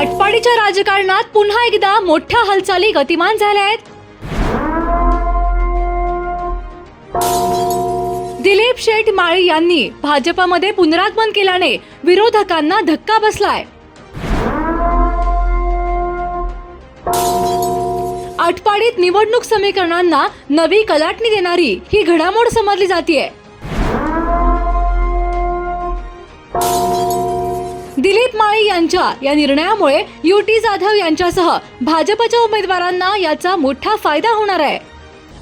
आटपाडीच्या राजकारणात पुन्हा एकदा मोठ्या हालचाली गतिमान झाल्या आहेत. दिलीप शेठ माळी यांनी भाजपामध्ये पुनरागमन केल्याने विरोधकांना धक्का बसलाय. आटपाडीत निवडणूक समीकरणांना नवी कलाटणी देणारी ही घडामोड समजली जाते यांच्या या निर्णयामुळे युटी जाधव यांच्यासह भाजपच्या उमेदवारांना याचा मोठा फायदा होणार आहे.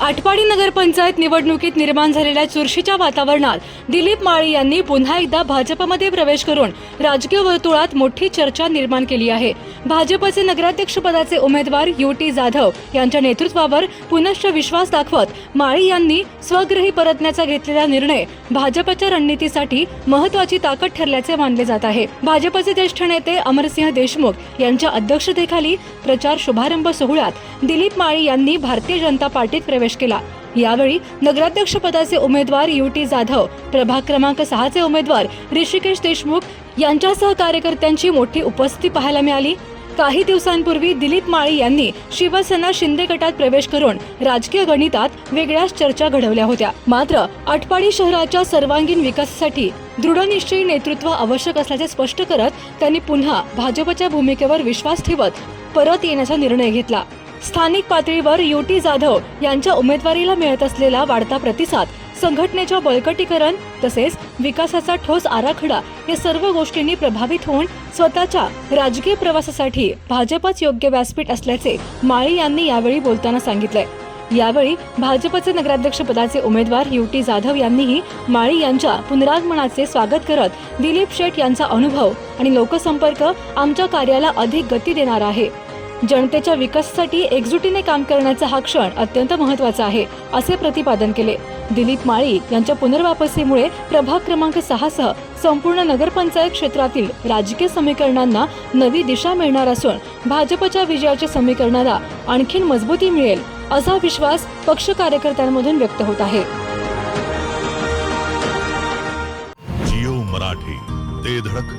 आटपाडी नगरपंचायत निवडणुकीत निर्माण झालेल्या चुरशीच्या वातावरणात दिलीप माळी यांनी पुन्हा एकदा भाजपमध्ये प्रवेश करून राजकीय वर्तुळात मोठी चर्चा निर्माण केली आहे. भाजपचे नगराध्यक्षपदाचे उमेदवार युटी जाधव यांच्या नेतृत्वावर पुनश्च विश्वास दाखवत माळी यांनी स्वगृही परतण्याचा घेतलेला निर्णय भाजपच्या रणनीतीसाठी महत्वाची ताकद ठरल्याचे मानले जात आहे. भाजपचे ज्येष्ठ नेते अमरसिंह देशमुख यांच्या अध्यक्षतेखाली प्रचार शुभारंभ सोहळ्यात दिलीप माळी यांनी भारतीय जनता पार्टीत प्रवेश केला. यावेळी नगराध्यक्ष पदाचे उमेदवार युटी जाधव प्रभाग क्रमांक सहाचे उमेदवार ऋषिकेश देशमुख यांच्यासह कार्यकर्त्यांची मोठी उपस्थिती पाहायला मिळाली. काही दिवसांपूर्वी दिलीप माळी यांनी शिवसेना शिंदे गटात प्रवेश करून राजकीय गणितात वेगळ्याच चर्चा घडवल्या होत्या. मात्र आटपाडी शहराच्या सर्वांगीण विकासासाठी दृढनिश्चयी नेतृत्व आवश्यक असल्याचे स्पष्ट करत त्यांनी पुन्हा भाजपच्या भूमिकेवर विश्वास ठेवत परत येण्याचा निर्णय घेतला. स्थानिक पातळीवर युटी जाधव यांच्या उमेदवारीला मिळत असलेला वाढता प्रतिसाद संघटनेच्या बळकटीकरण तसेच विकासाचा ठोस आराखडा या सर्व गोष्टींनी प्रभावित होऊन स्वतःच्या राजकीय प्रवासासाठी भाजपच योग्य व्यासपीठ असल्याचे माळी यांनी यावेळी बोलताना सांगितले यावेळी भाजपचे नगराध्यक्ष पदाचे उमेदवार युटी जाधव यांनीही माळी यांच्या पुनरागमनाचे स्वागत करत दिलीप शेठ यांचा अनुभव आणि लोकसंपर्क आमच्या कार्याला अधिक गती देणार आहे. जनतेच्या विकासासाठी एकजुटीने काम करण्याचा हा क्षण अत्यंत महत्त्वाचा आहे असे प्रतिपादन केले. दिलीप माळी यांच्या पुनर्वापसीमुळे प्रभाग क्रमांक सहा सह संपूर्ण नगरपंचायत क्षेत्रातील राजकीय समीकरणांना नवी दिशा मिळणार असून भाजपच्या विजयाच्या समीकरणाला आणखीन मजबूती मिळेल असा विश्वास पक्ष कार्यकर्त्यांमधून व्यक्त होत आहे. जिओ मराठी ते धडक.